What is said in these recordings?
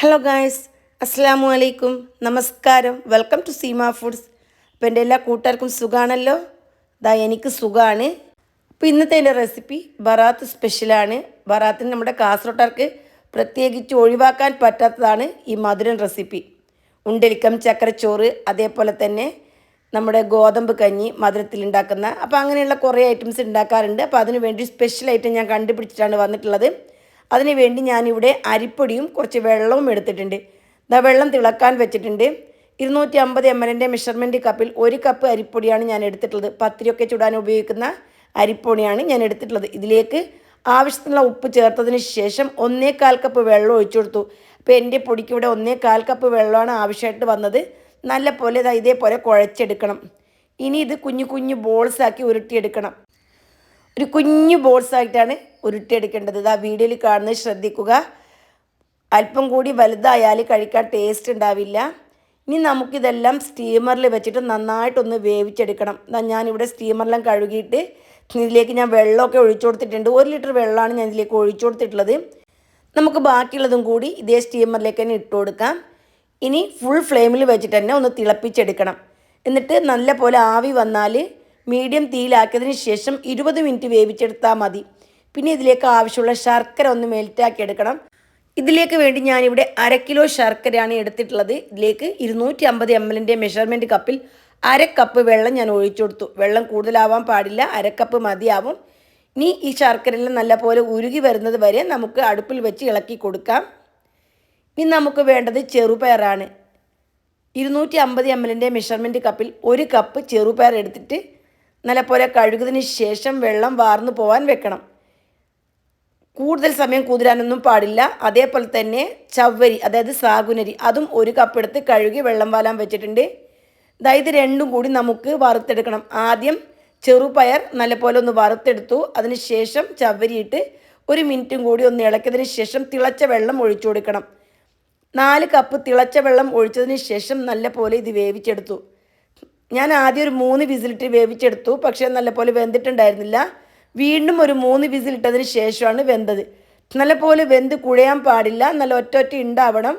Hello guys അസ്സാം വലൈക്കും നമസ്കാരം വെൽക്കം ടു സീമ ഫുഡ്സ് അപ്പോൾ എന്റെ എല്ലാ കൂട്ടുകാർക്കും സുഖമാണല്ലോ ദാ എനിക്ക് സുഖമാണ് അപ്പോൾ ഇന്നത്തെ എന്റെ റെസിപ്പി ബറാത്ത് സ്പെഷ്യലാണ് ബറാത്തിന് നമ്മുടെ കാസർഗോട്ടാർക്ക് പ്രത്യേകിച്ച് ഒഴിവാക്കാൻ പറ്റാത്തതാണ് ഈ മധുരൻ റെസിപ്പി ഉണ്ടലിക്കം ചക്കരച്ചോറ് അതേപോലെ തന്നെ നമ്മുടെ ഗോതമ്പ് കഞ്ഞി മധുരത്തിൽ ഉണ്ടാക്കുന്ന. അപ്പോൾ അങ്ങനെയുള്ള കുറേ ഐറ്റംസ് ഉണ്ടാക്കാറുണ്ട്. അപ്പോൾ അതിന് വേണ്ടി സ്പെഷ്യൽ ഐറ്റം ഞാൻ കണ്ടുപിടിച്ചിട്ടാണ് വന്നിട്ടുള്ളത്. അതിന് വേണ്ടി ഞാനിവിടെ അരിപ്പൊടിയും കുറച്ച് വെള്ളവും എടുത്തിട്ടുണ്ട്. ഇതാ വെള്ളം തിളക്കാൻ വെച്ചിട്ടുണ്ട്. ഇരുന്നൂറ്റി അമ്പത് എം എല്ലിന്റെ മെഷർമെന്റ് കപ്പിൽ ഒരു കപ്പ് അരിപ്പൊടിയാണ് ഞാൻ എടുത്തിട്ടുള്ളത്. പത്തിരിയൊക്കെ ചുടാൻ ഉപയോഗിക്കുന്ന അരിപ്പൊടിയാണ് ഞാൻ എടുത്തിട്ടുള്ളത്. ഇതിലേക്ക് ആവശ്യത്തിനുള്ള ഉപ്പ് ചേർത്തതിന് ശേഷം ഒന്നേകാൽ കപ്പ് വെള്ളം ഒഴിച്ചു കൊടുത്തു. അപ്പോൾ എന്റെ പൊടിക്ക് ഇവിടെ ഒന്നേകാൽ കപ്പ് വെള്ളമാണ് ആവശ്യമായിട്ട് വന്നത്. നല്ല പോലെ ഇതേപോലെ കുഴച്ചെടുക്കണം. ഇനി ഇത് കുഞ്ഞു കുഞ്ഞു ബോൾസാക്കി ഉരുട്ടിയെടുക്കണം. ഒരു കുഞ്ഞു ബോൾസ് ആയിട്ടാണ് ഉരുട്ടിയെടുക്കേണ്ടത്. ഇതാ വീഡിയോയിൽ കാണുന്നത് ശ്രദ്ധിക്കുക. അല്പം കൂടി വലുതായാൽ കഴിക്കാൻ ടേസ്റ്റ് ഉണ്ടാവില്ല. ഇനി നമുക്കിതെല്ലാം സ്റ്റീമറിൽ വെച്ചിട്ട് നന്നായിട്ടൊന്ന് വേവിച്ചെടുക്കണം. ഇതാ ഞാനിവിടെ സ്റ്റീമറിലും കഴുകിയിട്ട് ഇതിലേക്ക് ഞാൻ വെള്ളമൊക്കെ ഒഴിച്ചു കൊടുത്തിട്ടുണ്ട്. ഒരു ലിറ്റർ വെള്ളമാണ് ഞാൻ ഇതിലേക്ക് ഒഴിച്ചു കൊടുത്തിട്ടുള്ളത്. നമുക്ക് ബാക്കിയുള്ളതും കൂടി ഇതേ സ്റ്റീമറിലേക്ക് തന്നെ ഇട്ട് കൊടുക്കാം. ഇനി ഫുൾ ഫ്ലെയിമിൽ വെച്ചിട്ട് തന്നെ ഒന്ന് തിളപ്പിച്ചെടുക്കണം. എന്നിട്ട് നല്ല പോലെ ആവി വന്നാൽ മീഡിയം തീയിലാക്കിയതിന് ശേഷം ഇരുപത് മിനിറ്റ് വേവിച്ചെടുത്താൽ മതി. പിന്നെ ഇതിലേക്ക് ആവശ്യമുള്ള ശർക്കര ഒന്ന് മെൽറ്റാക്കി എടുക്കണം. ഇതിലേക്ക് വേണ്ടി ഞാനിവിടെ അര കിലോ ശർക്കരയാണ് എടുത്തിട്ടുള്ളത്. ഇതിലേക്ക് ഇരുന്നൂറ്റി അമ്പത് എം എല്ലിന്റെ മെഷർമെന്റ് കപ്പിൽ അര കപ്പ് വെള്ളം ഞാൻ ഒഴിച്ചു കൊടുത്തു. വെള്ളം കൂടുതലാവാൻ പാടില്ല അര കപ്പ് മതിയാവും. ഇനി ഈ ശർക്കരയെല്ലാം നല്ലപോലെ ഉരുകി വരുന്നത് വരെ നമുക്ക് അടുപ്പിൽ വെച്ച് ഇളക്കി കൊടുക്കാം. ഇനി നമുക്ക് വേണ്ടത് ചെറുപയറാണ്. ഇരുന്നൂറ്റി അമ്പത് എം എല്ലിന്റെ മെഷർമെന്റ് കപ്പിൽ ഒരു കപ്പ് ചെറുപയർ എടുത്തിട്ട് നല്ലപോലെ കഴുകുന്നതിന് ശേഷം വെള്ളം വാർന്നു പോകാൻ വെക്കണം. കൂടുതൽ സമയം കുതിരാനൊന്നും പാടില്ല. അതേപോലെ തന്നെ ചവ്വരി അതായത് സാഗുനരി അതും ഒരു കപ്പെടുത്ത് കഴുകി വെള്ളം വാലാൻ വെച്ചിട്ടുണ്ട്. അതായത് രണ്ടും കൂടി നമുക്ക് വറുത്തെടുക്കണം. ആദ്യം ചെറുപയർ നല്ലപോലെ ഒന്ന് വറുത്തെടുത്തു. അതിന് ശേഷം ചവ്വരിയിട്ട് ഒരു മിനിറ്റും കൂടി ഒന്ന് ഇളക്കിയതിന് ശേഷം തിളച്ച വെള്ളം ഒഴിച്ചു കൊടുക്കണം. നാല് കപ്പ് തിളച്ച വെള്ളം ഒഴിച്ചതിന് ശേഷം നല്ലപോലെ ഇത് വേവിച്ചെടുത്തു. ഞാൻ ആദ്യം ഒരു മൂന്ന് വിസിലിട്ട് വേവിച്ചെടുത്തു പക്ഷേ നല്ലപോലെ വെന്തിട്ടുണ്ടായിരുന്നില്ല. വീണ്ടും ഒരു മൂന്ന് വിസിലിട്ടതിന് ശേഷമാണ് വെന്തത്. നല്ലപോലെ വെന്ത് കുഴയാൻ പാടില്ല നല്ല ഒറ്റ ഒറ്റ ഉണ്ടാവണം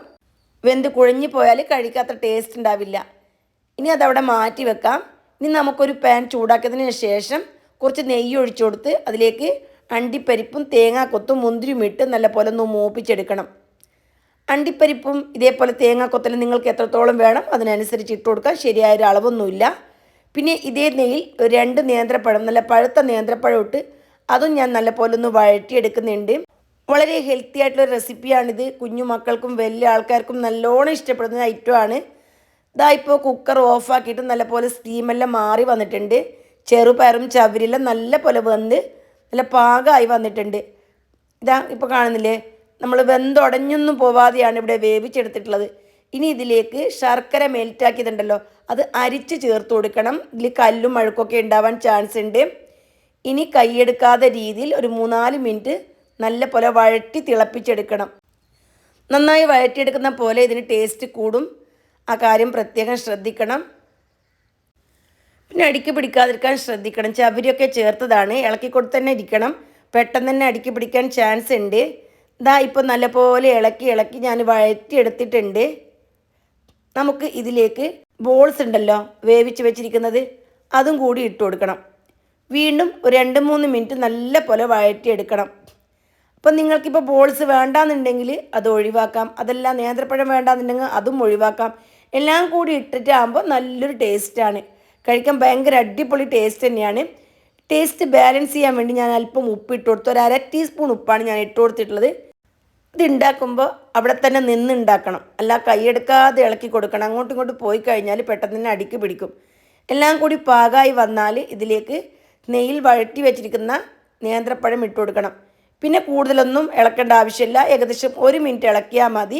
വെന്ത് കുഴഞ്ഞു പോയാൽ കഴിക്കാത്ത ടേസ്റ്റ് ഉണ്ടാവില്ല ഇനി അതവിടെ മാറ്റി വെക്കാം. ഇനി നമുക്കൊരു പാൻ ചൂടാക്കിയതിന് ശേഷം കുറച്ച് നെയ്യ് ഒഴിച്ചു കൊടുത്ത് അതിലേക്ക് അണ്ടിപ്പരിപ്പും തേങ്ങാക്കൊത്തും മുന്തിരിയും ഇട്ട് നല്ലപോലെ ഒന്ന് മൂപ്പിച്ചെടുക്കണം. അണ്ടിപ്പരിപ്പും ഇതേപോലെ തേങ്ങാക്കൊത്തലും നിങ്ങൾക്ക് എത്രത്തോളം വേണം അതിനനുസരിച്ച് ഇട്ട് കൊടുക്കാം. ശരിയായ ഒരു അളവൊന്നുമില്ല. പിന്നെ ഇതേ നെയ്യിൽ രണ്ട് നേന്ത്രപ്പഴം നല്ല പഴുത്ത നേന്ത്രപ്പഴം ഇട്ട് അതും ഞാൻ നല്ലപോലെ ഒന്ന് വഴറ്റിയെടുക്കുന്നുണ്ട്. വളരെ ഹെൽത്തി ആയിട്ടുള്ള റെസിപ്പിയാണിത് കുഞ്ഞു മക്കൾക്കും വലിയ ആൾക്കാർക്കും നല്ലോണം ഇഷ്ടപ്പെടുന്ന ഐറ്റമാണ് ഇതാ ഇപ്പോൾ കുക്കർ ഓഫാക്കിയിട്ട് നല്ലപോലെ സ്റ്റീമെല്ലാം മാറി വന്നിട്ടുണ്ട്. ചെറുപയറും ചവരിയെല്ലാം നല്ല പോലെ വെന്ത് നല്ല പാകമായി വന്നിട്ടുണ്ട്. ഇതാ ഇപ്പോൾ കാണുന്നില്ലേ? നമ്മൾ വെന്തുടഞ്ഞൊന്നും പോവാതെയാണ് ഇവിടെ വേവിച്ചെടുത്തിട്ടുള്ളത്. ഇനി ഇതിലേക്ക് ശർക്കര മെൽറ്റാക്കിയതുണ്ടല്ലോ അത് അരിച്ച് ചേർത്ത് കൊടുക്കണം. ഇതിൽ കല്ലും അഴുക്കൊക്കെ ഉണ്ടാവാൻ ചാൻസ് ഉണ്ട്. ഇനി കൈയെടുക്കാതെ രീതിയിൽ ഒരു മൂന്നാൽ മിനിറ്റ് നല്ല പോലെ വഴറ്റി തിളപ്പിച്ചെടുക്കണം. നന്നായി വഴറ്റിയെടുക്കുന്ന പോലെ ഇതിന് ടേസ്റ്റ് കൂടും. ആ കാര്യം പ്രത്യേകം ശ്രദ്ധിക്കണം. പിന്നെ അടുക്കി പിടിക്കാതിരിക്കാൻ ശ്രദ്ധിക്കണം. ചവരിയൊക്കെ ചേർത്തതാണ്. ഇളക്കി കൊടുത്ത് തന്നെ ഇരിക്കണം. പെട്ടെന്ന് തന്നെ അടുക്കി പിടിക്കാൻ ചാൻസ് ഉണ്ട്. ഇതാ ഇപ്പോൾ നല്ലപോലെ ഇളക്കി ഇളക്കി ഞാൻ വഴറ്റിയെടുത്തിട്ടുണ്ട്. നമുക്ക് ഇതിലേക്ക് ബോൾസ് ഉണ്ടല്ലോ വേവിച്ച് വെച്ചിരിക്കുന്നത് അതും കൂടി ഇട്ട് കൊടുക്കണം. വീണ്ടും ഒരു രണ്ട് മൂന്ന് മിനിറ്റ് നല്ല പോലെ വഴറ്റിയെടുക്കണം. അപ്പം നിങ്ങൾക്കിപ്പോൾ ബോൾസ് വേണ്ടാന്നുണ്ടെങ്കിൽ അത് ഒഴിവാക്കാം. അതെല്ലാം നേന്ത്രപ്പഴം വേണ്ടാന്നുണ്ടെങ്കിൽ അതും ഒഴിവാക്കാം. എല്ലാം കൂടി ഇട്ടിട്ടാകുമ്പോൾ നല്ലൊരു ടേസ്റ്റാണ് കഴിക്കാൻ ഭയങ്കര അടിപൊളി ടേസ്റ്റ് തന്നെയാണ്. ടേസ്റ്റ് ബാലൻസ് ചെയ്യാൻ വേണ്ടി ഞാൻ അല്പം ഉപ്പ് ഇട്ട് കൊടുത്തു. ഒരു അര ടീസ്പൂൺ ഉപ്പാണ് ഞാൻ ഇട്ട് കൊടുത്തിട്ടുള്ളത്. ഇത് ഉണ്ടാക്കുമ്പോൾ അവിടെ തന്നെ നിന്നുണ്ടാക്കണം. അല്ല കൈയെടുക്കാതെ ഇളക്കി കൊടുക്കണം. അങ്ങോട്ടും ഇങ്ങോട്ടും പോയി കഴിഞ്ഞാൽ പെട്ടെന്ന് തന്നെ അടിക്ക് പിടിക്കും. എല്ലാം കൂടി പാകമായി വന്നാൽ ഇതിലേക്ക് നെയ്യിൽ വഴറ്റി വെച്ചിരിക്കുന്ന നേന്ത്രപ്പഴം ഇട്ട് കൊടുക്കണം. പിന്നെ കൂടുതലൊന്നും ഇളക്കേണ്ട ആവശ്യമില്ല. ഏകദേശം ഒരു മിനിറ്റ് ഇളക്കിയാൽ മതി.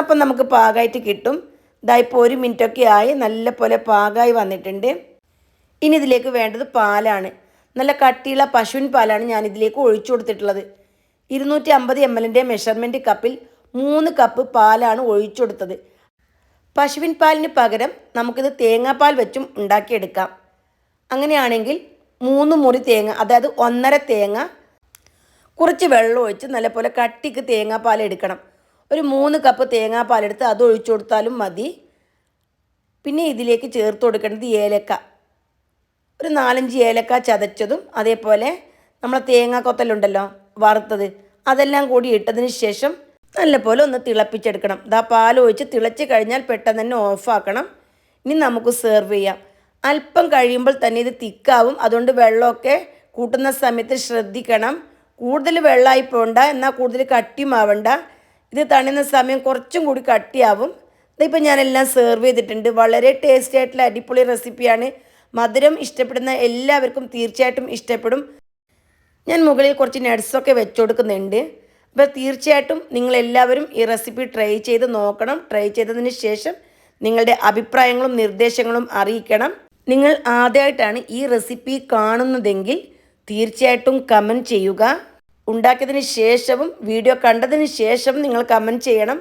അപ്പം നമുക്ക് പാകമായിട്ട് കിട്ടും. ഇതായിപ്പോൾ ഒരു മിനിറ്റൊക്കെ ആയി. നല്ല പോലെ പാകമായി വന്നിട്ടുണ്ട്. ഇനി ഇതിലേക്ക് വേണ്ടത് പാലാണ്. നല്ല കട്ടിയുള്ള പശുവിൻ പാലാണ് ഞാൻ ഇതിലേക്ക് ഒഴിച്ചു കൊടുത്തിട്ടുള്ളത്. ഇരുന്നൂറ്റി അമ്പത് എം എല്ലിന്റെ മെഷർമെന്റ് കപ്പിൽ മൂന്ന് കപ്പ് പാലാണ് ഒഴിച്ചെടുത്തത്. പശുവിൻ പാലിന് പകരം നമുക്കിത് തേങ്ങാപ്പാൽ വെച്ചും ഉണ്ടാക്കിയെടുക്കാം. അങ്ങനെയാണെങ്കിൽ മൂന്ന് മുറി തേങ്ങ അതായത് ഒന്നര തേങ്ങ കുറച്ച് വെള്ളം ഒഴിച്ച് നല്ലപോലെ കട്ടിക്ക് തേങ്ങാപ്പാൽ എടുക്കണം. ഒരു മൂന്ന് കപ്പ് തേങ്ങാപ്പാൽ തേങ്ങാപ്പാലെടുത്ത് അത് ഒഴിച്ചു കൊടുത്താലും മതി. പിന്നെ ഇതിലേക്ക് ചേർത്ത് കൊടുക്കേണ്ടത് ഏലക്ക. ഒരു നാലഞ്ച് ഏലക്ക ചതച്ചതും അതേപോലെ നമ്മളെ തേങ്ങ കൊത്തലുണ്ടല്ലോ വറുത്തത് അതെല്ലാം കൂടി ഇട്ടതിന് ശേഷം നല്ലപോലെ ഒന്ന് തിളപ്പിച്ചെടുക്കണം. ഇതാ പാൽ ഒഴിച്ച് തിളച്ച് കഴിഞ്ഞാൽ പെട്ടെന്ന് തന്നെ ഓഫാക്കണം ഇനി നമുക്ക് സെർവ് ചെയ്യാം. അല്പം കഴിയുമ്പോൾ തന്നെ ഇത് തിക്കാവും. അതുകൊണ്ട് വെള്ളമൊക്കെ കൂട്ടുന്ന സമയത്ത് ശ്രദ്ധിക്കണം. കൂടുതൽ വെള്ളമായി പോകണ്ട എന്നാൽ കൂടുതൽ കട്ടിയുമാവണ്ട. ഇത് തണിയുന്ന സമയം കുറച്ചും കൂടി കട്ടിയാവും. ഇതിപ്പോൾ ഞാനെല്ലാം സെർവ് ചെയ്തിട്ടുണ്ട്. വളരെ ടേസ്റ്റി ആയിട്ടുള്ള അടിപൊളി റെസിപ്പിയാണ് മധുരം ഇഷ്ടപ്പെടുന്ന എല്ലാവർക്കും തീർച്ചയായിട്ടും ഇഷ്ടപ്പെടും. ഞാൻ മുകളിൽ കുറച്ച് നട്ട്സൊക്കെ വെച്ച് കൊടുക്കുന്നുണ്ട് അപ്പോൾ തീർച്ചയായിട്ടും നിങ്ങളെല്ലാവരും ഈ റെസിപ്പി ട്രൈ ചെയ്ത് നോക്കണം. ട്രൈ ചെയ്തതിന് ശേഷം നിങ്ങളുടെ അഭിപ്രായങ്ങളും നിർദ്ദേശങ്ങളും അറിയിക്കണം. നിങ്ങൾ ആദ്യമായിട്ടാണ് ഈ റെസിപ്പി കാണുന്നതെങ്കിൽ തീർച്ചയായിട്ടും കമന്റ് ചെയ്യുക. ഉണ്ടാക്കിയതിന് ശേഷവും വീഡിയോ കണ്ടതിന് ശേഷം നിങ്ങൾ കമന്റ് ചെയ്യണം.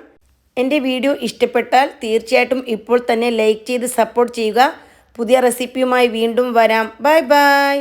എന്റെ വീഡിയോ ഇഷ്ടപ്പെട്ടാൽ തീർച്ചയായിട്ടും ഇപ്പോൾ തന്നെ ലൈക്ക് ചെയ്ത് സപ്പോർട്ട് ചെയ്യുക. പുതിയ റെസിപ്പിയുമായി വീണ്ടും വരാം. Bye bye